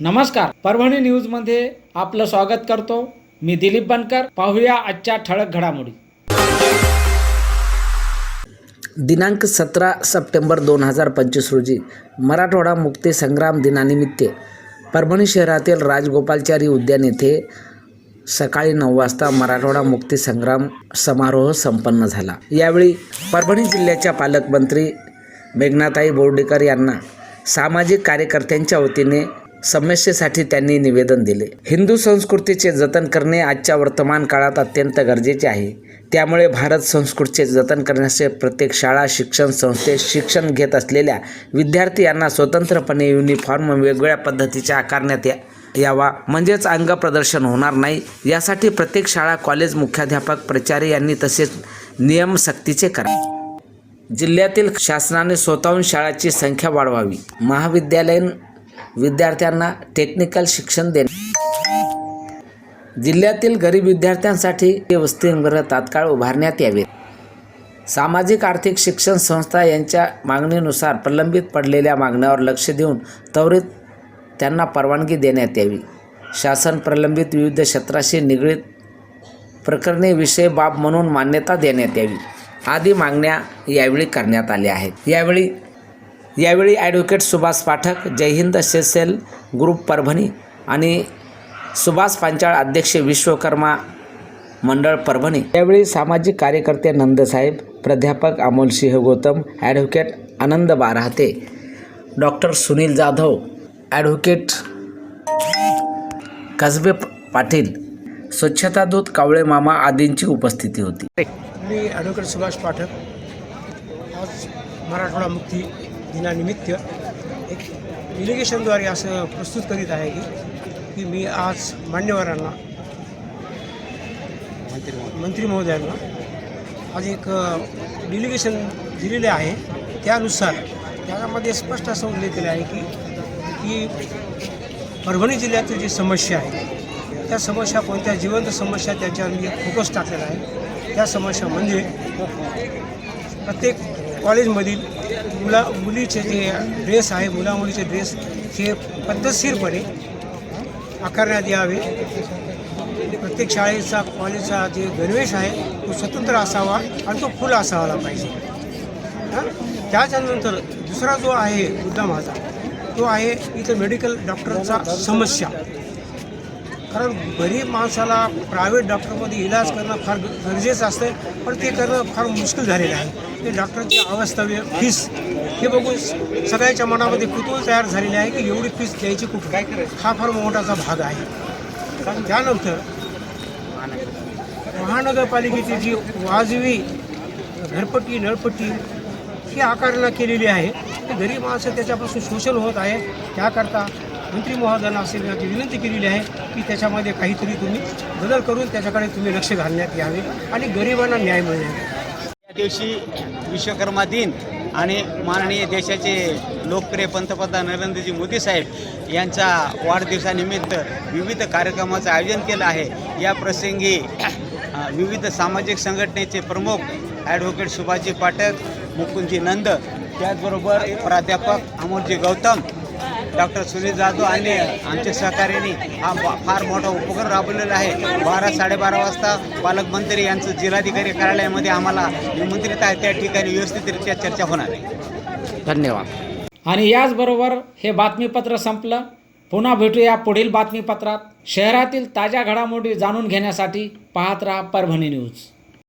नमस्कार. परभणी न्यूजमध्ये आपलं स्वागत करतो. मी दिलीप बनकर. पाहूया आजच्या ठळक घडामोडी. दिनांक सतरा सप्टेंबर दोन हजार पंचवीस रोजी मराठवाडा मुक्ती संग्राम दिनानिमित्त परभणी शहरातील राजगोपालचारी उद्यान येथे सकाळी नऊ वाजता मराठवाडा मुक्ती संग्राम समारोह संपन्न झाला. यावेळी परभणी जिल्ह्याच्या पालकमंत्री मेघनाताई बोर्डेकर यांना सामाजिक कार्यकर्त्यांच्या वतीने समस्येसाठी त्यांनी निवेदन दिले. हिंदू संस्कृतीचे जतन करणे आजच्या वर्तमान काळात अत्यंत गरजेचे आहे. त्यामुळे भारत संस्कृतीचे जतन करण्याचे प्रत्येक शाळा शिक्षण संस्थेत शिक्षण घेत असलेल्या विद्यार्थी यांना स्वतंत्रपणे युनिफॉर्म वेगवेगळ्या पद्धतीच्या आकारण्यात या यावा. म्हणजेच अंग प्रदर्शन होणार नाही. यासाठी प्रत्येक शाळा कॉलेज मुख्याध्यापक प्रचारे यांनी तसेच नियम सक्तीचे करावे जिल्ह्यातील शासनाने स्वतःहून शाळाची संख्या वाढवावी. महाविद्यालयीन विद्यार्थ्यांना टेक्निकल शिक्षण देणे. जिल्ह्यातील गरीब विद्यार्थ्यांसाठी वसतिगृह तात्काळ उभारण्यात यावेत सामाजिक आर्थिक शिक्षण संस्था यांच्या मागणीनुसार प्रलंबित पडलेल्या मागण्यावर लक्ष देऊन त्वरित त्यांना परवानगी देण्यात यावी. शासन प्रलंबित विविध क्षेत्राशी निगडीत प्रकरणे विषय बाब म्हणून मान्यता देण्यात यावी. आदी मागण्या यावेळी करण्यात आल्या आहेत. यावेळी यावेळी ॲडव्होकेट सुभाष पाठक जयहिंद सेसेल ग्रुप परभणी आणि सुभाष पांचाळ अध्यक्ष विश्वकर्मा मंडळ परभणी. यावेळी सामाजिक कार्यकर्ते नंदसाहेब प्राध्यापक Amolsingh Gautam advocate Anand Barahate. Doctor Sunil Jadhav advocate Kasbe Patil स्वच्छता दूत कावळे मामा आदींची उपस्थिती होती. मी ॲडव्होकेट सुभाष पाठक आज मराठवाडा मुक्ती दिनानिमित्त एक डिलिगेशनद्वारे असं प्रस्तुत करीत आहे की की मी आज मान्यवरांना मंत्री महोदयांना आज एक डिलिगेशन दिलेले आहे. त्यानुसार त्यामध्ये स्पष्ट असं उल्लेख आहे की की परभणी जिल्ह्यातील जी समस्या आहे त्या समस्या कोणत्या जिवंत समस्या त्याच्यावर मी फोकस टाकलेला आहे. त्या समस्या म्हणजे प्रत्येक कॉलेजमधील मुला मुलीचे जे ड्रेस आहे मुला मुलीचे ड्रेस हे पद्धतशीरपणे आकारण्यात यावे. प्रत्येक शाळेचा कॉलेजचा जे गणवेश आहे तो स्वतंत्र असावा आणि तो फुल असावाला पाहिजे. त्याच्यानंतर दुसरा जो आहे मुद्दा माझा तो आहे इथं मेडिकल डॉक्टरचा समस्या. कारण गरीब माणसाला प्रायव्हेट डॉक्टरमध्ये इलाज करणं फार गरजेचं असतं पण ते करणं फार मुश्किल झालेलं आहे. ते डॉक्टरची अवस्थव्य फीस हे बघून सगळ्याच्या मनामध्ये कुतूहल तयार झालेले आहे की एवढी फीस द्यायची कुठं? काय करायचं हा फार मोठाचा भाग आहे. त्यानंतर महानगरपालिकेची जी वाजवी घरपट्टी नळपट्टी ही आकारणा केलेली आहे. गरीब माणसं त्याच्यापासून शोषण होत आहे. त्याकरता मंत्री महोदयांना असे माझी विनंती केलेली आहे की त्याच्यामध्ये काहीतरी तुम्ही बदल करून त्याच्याकडे तुम्ही लक्ष घालण्यात यावे आणि गरिबांना न्याय मिळण्यात या दिवशी विश्वकर्मा दिन आणि माननीय देशाचे लोकप्रिय पंतप्रधान नरेंद्रजी मोदी साहेब यांच्या वाढदिवसानिमित्त विविध कार्यक्रमाचं आयोजन केलं आहे. या प्रसंगी विविध सामाजिक संघटनेचे प्रमुख ॲडव्होकेट सुभाषजी पाठक मुकुंदजी नंद त्याचबरोबर प्राध्यापक अमोलजी गौतम डॉक्टर सुनील जाधव आणि आमच्या सहकार्याने हा फार मोठा उपक्रम राबवलेला आहे. बारा साडेबारा वाजता पालकमंत्री यांचं जिल्हाधिकारी कार्यालयामध्ये आम्हाला निमंत्रित आहे. त्या ठिकाणी व्यवस्थितरित्या चर्चा होणार आहे. धन्यवाद. आणि याचबरोबर हे बातमीपत्र संपलं. पुन्हा भेटूया पुढील बातमीपत्रात. शहरातील ताज्या घडामोडी जाणून घेण्यासाठी पाहत राहा परभणी न्यूज.